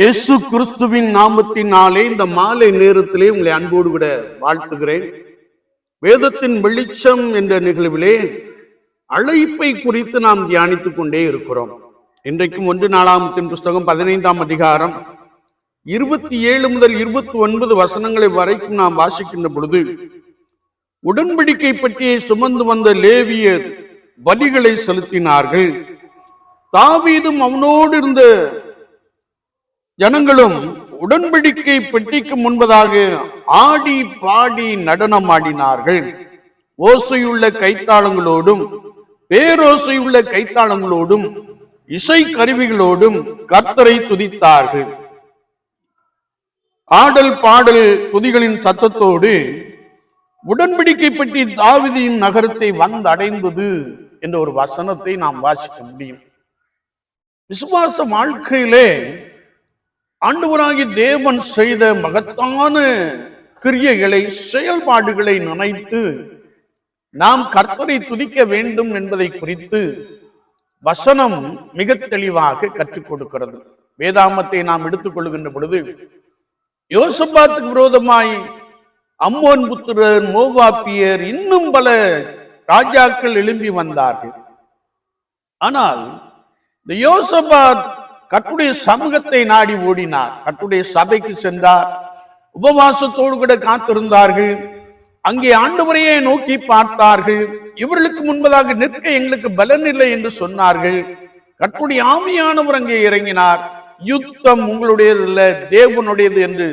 இயேசு கிறிஸ்துவின் நாமத்தினாலே இந்த மாலை நேரத்திலே உங்களை அன்போடு கூட வாழ்த்துகிறேன். வேதத்தின் வெளிச்சம் என்ற நிகழ்விலே அழைப்பை குறித்து நாம் தியானித்துக் கொண்டே இருக்கிறோம். இன்றைக்கும் ஒன்று நாலாமத்தின் புஸ்தகம் பதினைந்தாம் அதிகாரம் இருபத்தி ஏழு முதல் இருபத்தி ஒன்பது வசனங்களை வரைக்கும் நாம் வாசிக்கின்ற பொழுது உடன்படிக்கை பற்றியே சுமந்து வந்த லேவியர் பலிகளை செலுத்தினார்கள். தாவீதும் அவனோடு இருந்த ஜனங்களும் உடன்படிக்கை பெட்டிக்கு முன்பதாக ஆடி பாடி நடனம் ஆடினார்கள் ஓசையுள்ள கைத்தாளங்களோடும் பேரோசையுள்ள கைத்தாளங்களோடும் இசை கருவிகளோடும் கர்த்தரை துதித்தார்கள். ஆடல் பாடல் துதிகளின் சத்தத்தோடு உடன்படிக்கை பற்றி தாவிதியின் நகரத்தை வந்தடைந்தது என்ற ஒரு வசனத்தை நாம் வாசிக்க முடியும். விசுவாச வாழ்க்கையிலே ஆண்டவராகி தேவன் செய்த மகத்தான கிரியைகளை செயல்பாடுகளை நினைத்து நாம் கர்த்தரை துதிக்க வேண்டும் என்பதை குறித்து வசனம் மிக தெளிவாக கற்றுக் கொடுக்கிறது. வேதாமத்தை நாம் எடுத்துக்கொள்கின்ற பொழுது யோசபாத்துக்கு விரோதமாய் அம்மோன் புத்திரர் மோவாப்பியர் இன்னும் பல ராஜாக்கள் எழும்பி வந்தார்கள். ஆனால் இந்த யோசபாத் கட்டுடைய சமூகத்தை நாடி ஓடினார். கட்டுடைய சபைக்கு சென்றார். உபவாசத்தோடு கூட காத்திருந்தார்கள். அங்கே ஆண்டவரையே நோக்கி பார்த்தார்கள். இவர்களுக்கு முன்பதாக நிற்க எங்களுக்கு பலன் இல்லை என்று சொன்னார்கள். கட்டுடைய ஆமையானவர் அங்கே இறங்கினார். யுத்தம் உங்களுடையது இல்ல தேவனுடையது என்று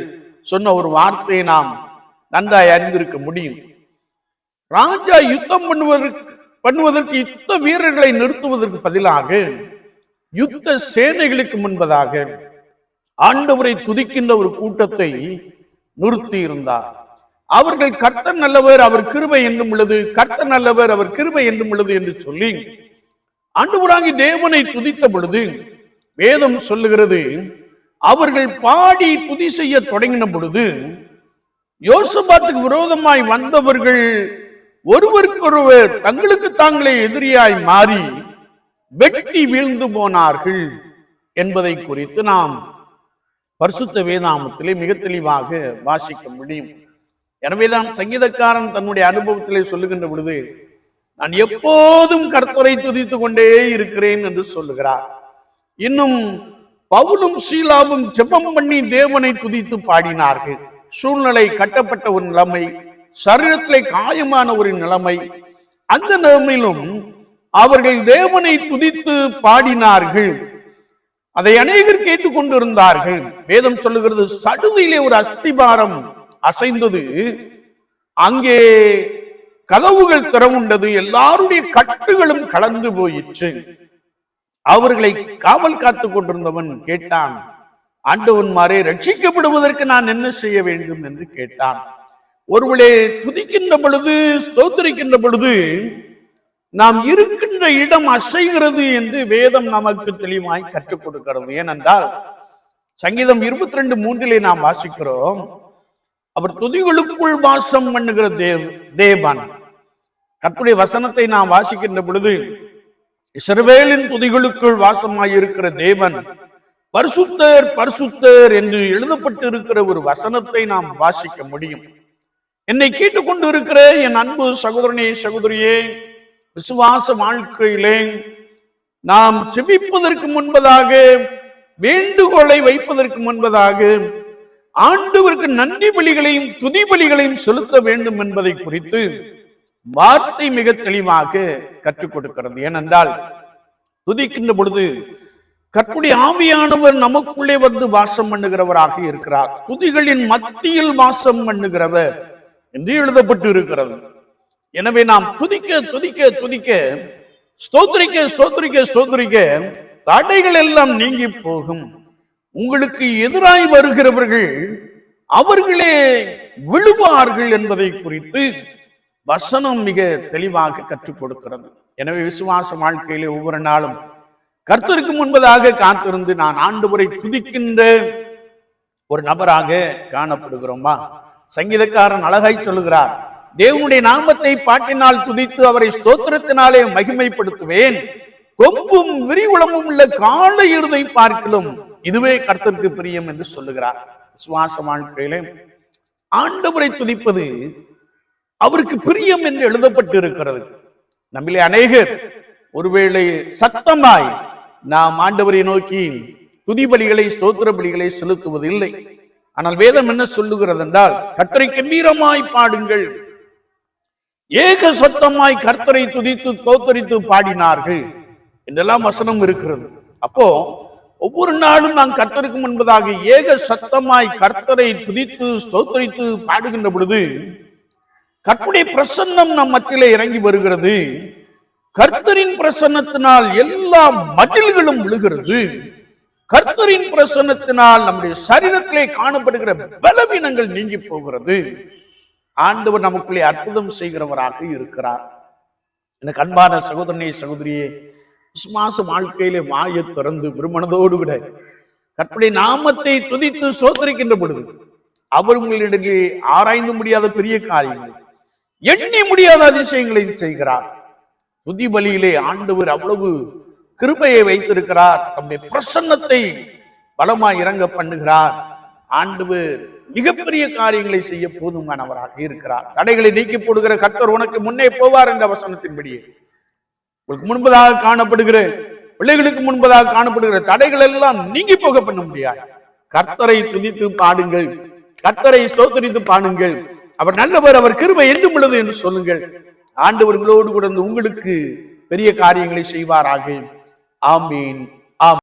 சொன்ன ஒரு வார்த்தையை நாம் நன்றாய் அறிந்திருக்க முடியும். ராஜா யுத்தம் பண்ணுவதற்கு பண்ணுவதற்கு யுத்த வீரர்களை நிறுத்துவதற்கு பதிலாக யுத்த சேனைகளுக்கு முன்பதாக ஆண்டவரை துதிக்கின்ற ஒரு கூட்டத்தை நிறுத்தி இருந்தார் அவர்கள் கர்த்தர் நல்லவர் அவர் கிருபை என்றும் உள்ளது கர்த்தர் நல்லவர் அவர் கிருபை என்றும் உள்ளது என்று சொல்லி ஆண்டவராகி தேவனை துதித்த பொழுது வேதம் சொல்லுகிறது அவர்கள் பாடி துதி செய்ய தொடங்கின பொழுது யோசபாத்துக்கு விரோதமாய் வந்தவர்கள் ஒருவருக்கொருவர் தங்களுக்கு தாங்களே எதிரியாய் மாறி வெட்டி வீழ்ந்து போனார்கள் என்பதை குறித்து நாம் பரிசுத்த வேதாமத்திலே மிக தெளிவாக வாசிக்க முடியும். எனவேதான் சங்கீதக்காரன் தன்னுடைய அனுபவத்திலே சொல்லுகின்ற பொழுது நான் எப்போதும் கர்த்தரை துதித்து கொண்டே இருக்கிறேன் என்று சொல்லுகிறார். இன்னும் பவுலும் சீலாவும் ஜெபம் பண்ணி தேவனை துதித்து பாடினார்கள். சூழ்நிலை கட்டப்பட்ட ஒரு நிலைமை சரீரத்திலே காயமான ஒரு நிலைமை அந்த நிலைமையிலும் அவர்கள் தேவனை துதித்து பாடினார்கள். அதை அநேகர் கேட்டுக்கொண்டிருந்தார்கள். வேதம் சொல்லுகிறது சடுதியிலே ஒரு அஸ்திபாரம் அசைந்தது. அங்கே கதவுகள் திறவுண்டது. எல்லாருடைய கட்டுகளும் கலந்து போயிற்று. அவர்களை காவல் காத்து கொண்டிருந்தவன் கேட்டான் ஆண்டவன்மாரே ரட்சிக்கப்படுவதற்கு நான் என்ன செய்ய வேண்டும்? என்று கேட்டான். ஒருவளே துதிக்கின்ற பொழுது ஸ்தோத்திரிக்கின்ற பொழுது நாம் இருக்கின்ற இடம் அசைகிறது என்று வேதம் நமக்கு தெளிவாய் கற்றுக் கொடுக்கிறது. ஏனென்றால் சங்கீதம் இருபத்தி ரெண்டு மூன்றிலே நாம் வாசிக்கிறோம் அவர் துதிகளுக்குள் வாசம் பண்ணுகிற தேவ் தேவன். கற்புடைய வசனத்தை நாம் வாசிக்கின்ற பொழுது சிறுவேலின் துதிகளுக்குள் வாசமாயிருக்கிற தேவன் பரிசுத்தர் பரிசுத்தர் என்று எழுதப்பட்டு இருக்கிற ஒரு வசனத்தை நாம் வாசிக்க முடியும். என்னை கேட்டுக்கொண்டு இருக்கிற என் அன்பு சகோதரனே சகோதரியே விசுவாச வாழ்க்கையிலே நாம் செபிப்பதற்கு முன்பதாக வேண்டுகோளை வைப்பதற்கு முன்பதாக ஆண்டவருக்கு நன்றி பலிகளையும் துதி பலிகளையும் செலுத்த வேண்டும் என்பதை குறித்து வார்த்தை மிக தெளிவாக கற்றுக் கொடுக்கிறது. ஏனென்றால் துதிக்கின்ற பொழுது கற்புடைய ஆவியானவர் நமக்குள்ளே வந்து வாசம் பண்ணுகிறவராக இருக்கிறார். துதிகளின் மத்தியில் வாசம் பண்ணுகிறவர் என்று எழுதப்பட்டு இருக்கிறது எனவே நாம் துதிக்க துதிக்க துதிக்க ஸ்தோத்திரிக்க ஸ்தோத்திரிக்க ஸ்தோத்திரிக்க தடைகள் எல்லாம் நீங்கி போகும். உங்களுக்கு எதிராய் வருகிறவர்கள் அவர்களே விழுவார்கள் என்பதை குறித்து வசனம் மிக தெளிவாக கற்றுக் கொடுக்கிறது. எனவே விசுவாச வாழ்க்கையிலே ஒவ்வொரு நாளும் கர்த்தருக்கு முன்பதாக காத்திருந்து நான் ஆண்டு துதிக்கின்ற ஒரு நபராக காணப்படுகிறோமா? சங்கீதக்காரன் அழகாய் சொல்லுகிறார் தேவனுடைய நாமத்தை பாட்டினால் துதித்து அவரை ஸ்தோத்திரத்தினாலே மகிமைப்படுத்துவேன். கொம்பும் விரிவுளமும் உள்ள கால இருதை பார்க்கலும் இதுவே கர்த்தருக்கு பிரியம் என்று சொல்லுகிறார். சுவாச வாழ்க்கையிலே ஆண்டவரை துதிப்பது அவருக்கு பிரியம் என்று எழுதப்பட்டு இருக்கிறது நம்மிலே அநேகர் ஒருவேளை சத்தமாய் நாம் ஆண்டவரை நோக்கி துதி பலிகளை ஸ்தோத்திர பலிகளை செலுத்துவதில்லை. ஆனால் வேதம் என்ன சொல்லுகிறது என்றால் கர்த்தரை கம்பீரமாய் பாடுங்கள். ஏக சத்தமாய் கர்த்தரை துதித்து தோத்தரித்து பாடினார்கள். என்றெல்லாம் வசனம் இருக்கிறது. அப்போ ஒவ்வொரு நாளும் நாம் கர்த்தருக்கு முன்பதாக ஏக சத்தமாய் கர்த்தரை துதித்து ஸ்தோத்தரித்து பாடுகின்ற பொழுது கற்புடைய பிரசன்னம் நம் மத்தியிலே இறங்கி வருகிறது. கர்த்தரின் பிரசன்னத்தினால் எல்லா மதில்களும் விழுகிறது. கர்த்தரின் பிரசன்னத்தினால் நம்முடைய சரீரத்திலே காணப்படுகிற பலவீனங்கள் நீங்கி போகிறது. ஆண்டவர் நமக்குள்ளே அற்புதம் செய்கிறவராக இருக்கிறார். எனக்கு அன்பான சகோதரனே சகோதரியே விசுவாச வாழ்க்கையிலே மாய திறந்து பெருமனதோடு விட கற்பனை நாமத்தை துதித்து சோதரிக்கின்ற பொழுது அவர் உங்களிடையே ஆராய்ந்து முடியாத பெரிய காரியங்கள் எண்ணி முடியாத அதிசயங்களை செய்கிறார். துதி பலியிலே ஆண்டவர் அவ்வளவு கிருபையை வைத்திருக்கிறார். தம்முடைய பிரசன்னத்தை பலமாய் இறங்க பண்ணுகிறார். ஆண்டவர் மிகப்பெரிய காரியங்களை செய்ய போதுமானவராக இருக்கிறார். தடைகளை நீக்கி போடுகிற கர்த்தர் உனக்கு முன்னே போவார் என்ற வசனத்தின்படியே உங்களுக்கு முன்பதாக காணப்படுகிற பிள்ளைகளுக்கு முன்பதாக காணப்படுகிற தடைகள் எல்லாம் நீங்கி போக பண்ண முடியாது. கர்த்தரை துதித்து பாடுங்கள். கர்த்தரை ஸ்தோத்தரித்து பாடுங்கள். அவர் நல்லவர் அவர் கிருபை என்றும் உள்ளது என்று சொல்லுங்கள். ஆண்டவர்களோடு கூட இருந்து உங்களுக்கு பெரிய காரியங்களை செய்வாராக. ஆமீன்.